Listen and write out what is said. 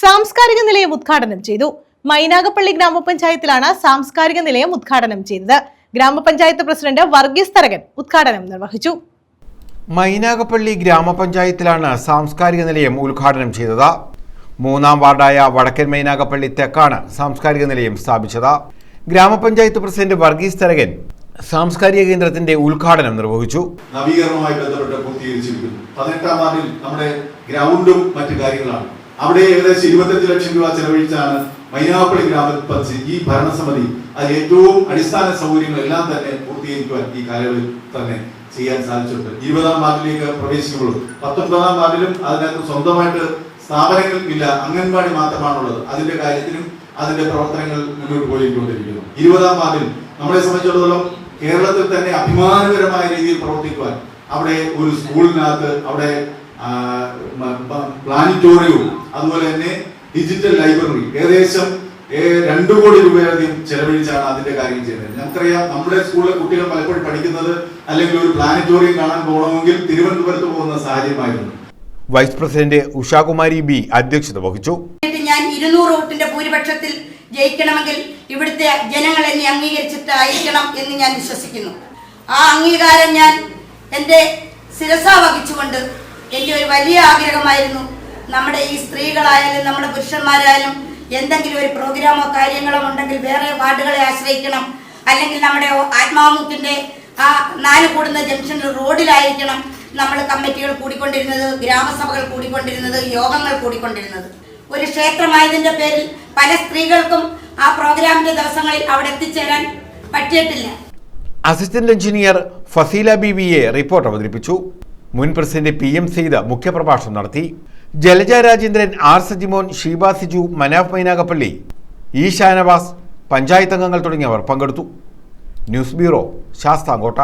സാംസ്കാരിക നിലയം ഉദ്ഘാടനം ചെയ്തു. മൈനാഗപ്പള്ളി ഗ്രാമപഞ്ചായത്തിലാണ് സാംസ്കാരിക നിലയം ഉദ്ഘാടനം ചെയ്തത്. ഗ്രാമപഞ്ചായത്ത് പ്രസിഡന്റ് വർഗീസ് തരകൻ ഉദ്ഘാടനം നിർവഹിച്ചു. മൈനാഗപ്പള്ളി ഗ്രാമപഞ്ചായത്തിലാണ് സാംസ്കാരിക നിലയം ഉദ്ഘാടനം ചെയ്തത്. മൂന്നാം വാർഡായ വടക്കൻ മൈനാഗപ്പള്ളി തെക്കാണ് സാംസ്കാരിക നിലയം സ്ഥാപിച്ചത്. ഗ്രാമപഞ്ചായത്ത് പ്രസിഡന്റ് വർഗീസ് തരകൻ സാംസ്കാരിക കേന്ദ്രത്തിന്റെ ഉദ്ഘാടനം നിർവഹിച്ചു. നവീകരണവുമായി ബന്ധപ്പെട്ട് പൂർത്തീകരിച്ചിരിക്കുന്നു. പതിനെട്ടാം വാർഡിൽ നമ്മുടെ ഗ്രൗണ്ടും മറ്റു കാര്യങ്ങളാണ്. അവിടെ ഏകദേശം ഇരുപത്തഞ്ച് ലക്ഷം രൂപ ചെലവഴിച്ചാണ് മൈനാപ്പള്ളി ഗ്രാമപഞ്ചായത്ത് ഈ ഭരണസമിതി അത് ഏറ്റവും അടിസ്ഥാന സൗകര്യങ്ങളെല്ലാം തന്നെ പൂർത്തീകരിക്കുവാൻ ഈ കാലയളവിൽ തന്നെ ചെയ്യാൻ സാധിച്ചിട്ടുണ്ട്. ഇരുപതാം വാർഡിലേക്ക് പ്രവേശിക്കുമ്പോൾ പത്തൊൻപതാം വാർഡിലും അതിനകത്ത് സ്വന്തമായിട്ട് സ്ഥാപനങ്ങൾ ഇല്ല അംഗൻവാടി മാത്രമാണുള്ളത്. അതിന്റെ കാര്യത്തിലും അതിന്റെ പ്രവർത്തനങ്ങൾ മുന്നോട്ട് പോയിക്കൊണ്ടിരിക്കുന്നു. ഇരുപതാം വാർഡിൽ നമ്മളെ സംബന്ധിച്ചിടത്തോളം കേരളത്തിൽ തന്നെ അഭിമാനകരമായ രീതിയിൽ പ്രവർത്തിക്കുവാൻ അവിടെ ഒരു സ്കൂളിനകത്ത് അവിടെ പ്ലാനിറ്റോറിയവും അതുപോലെ തന്നെ ഡിജിറ്റൽ ലൈബ്രറി ഏകദേശം രണ്ടു കോടി രൂപയധികം ചെലവഴിച്ചാണ് അതിന്റെ കാര്യം ചെയ്യുന്നത്. നമുക്കറിയാം നമ്മുടെ സ്കൂളിലെ കുട്ടികൾ പലപ്പോഴും പഠിക്കുന്നത് അല്ലെങ്കിൽ ഒരു പ്ലാനറ്റോറിയം കാണാൻ പോകണമെങ്കിൽ തിരുവനന്തപുരത്ത് പോകുന്ന സാഹചര്യമായിരുന്നു. വൈസ് പ്രസിഡന്റ് ഉഷാകുമാരി ബി അധ്യക്ഷത വഹിച്ചു. ഞാൻ ഇരുന്നൂറ് വോട്ടിന്റെ ഭൂരിപക്ഷത്തിൽ ജയിക്കണമെങ്കിൽ ഇവിടുത്തെ ജനങ്ങൾ എന്നെ അംഗീകരിച്ചിട്ടായിരിക്കണം എന്ന് ഞാൻ വിശ്വസിക്കുന്നു. ആ അംഗീകാരം ഞാൻ എന്റെ ശിരസ വഹിച്ചുകൊണ്ട് എന്റെ ഒരു വലിയ ആഗ്രഹമായിരുന്നു നമ്മുടെ ഈ സ്ത്രീകളായാലും നമ്മുടെ പുരുഷന്മാരായാലും എന്തെങ്കിലും ഒരു പ്രോഗ്രാമോ കാര്യങ്ങളോ ഉണ്ടെങ്കിൽ വേറെ വാർഡുകളെ ആശ്രയിക്കണം. അല്ലെങ്കിൽ നമ്മുടെ ആത്മാമുഖിന്റെ ആ നാല് കൂടുന്ന ജംഗ്ഷനിൽ റോഡിലായിരിക്കണം നമ്മൾ കമ്മിറ്റികൾ കൂടിക്കൊണ്ടിരുന്നത് ഗ്രാമസഭകൾ കൂടിക്കൊണ്ടിരുന്നത് യോഗങ്ങൾ കൂടിക്കൊണ്ടിരുന്നത്. ഒരു ക്ഷേത്രമായതിന്റെ പേരിൽ പല സ്ത്രീകൾക്കും ആ പ്രോഗ്രാമിന്റെ ദിവസങ്ങളിൽ അവിടെ എത്തിച്ചേരാൻ പറ്റിയിട്ടില്ല. Assistant engineer Faseela B V A report അവതരിപ്പിച്ചു. മുൻ പ്രസിഡന്റ് പി എം സെയ്ദ് മുഖ്യപ്രഭാഷണം നടത്തി. ജലജ രാജേന്ദ്രൻ ആർ സജിമോൻ ഷീബ സിജു മനാഫ് മൈനാഗപ്പള്ളി ഇ ഷാനവാസ് പഞ്ചായത്ത് അംഗങ്ങൾ തുടങ്ങിയവർ പങ്കെടുത്തു. News bureau Sasthamkotta.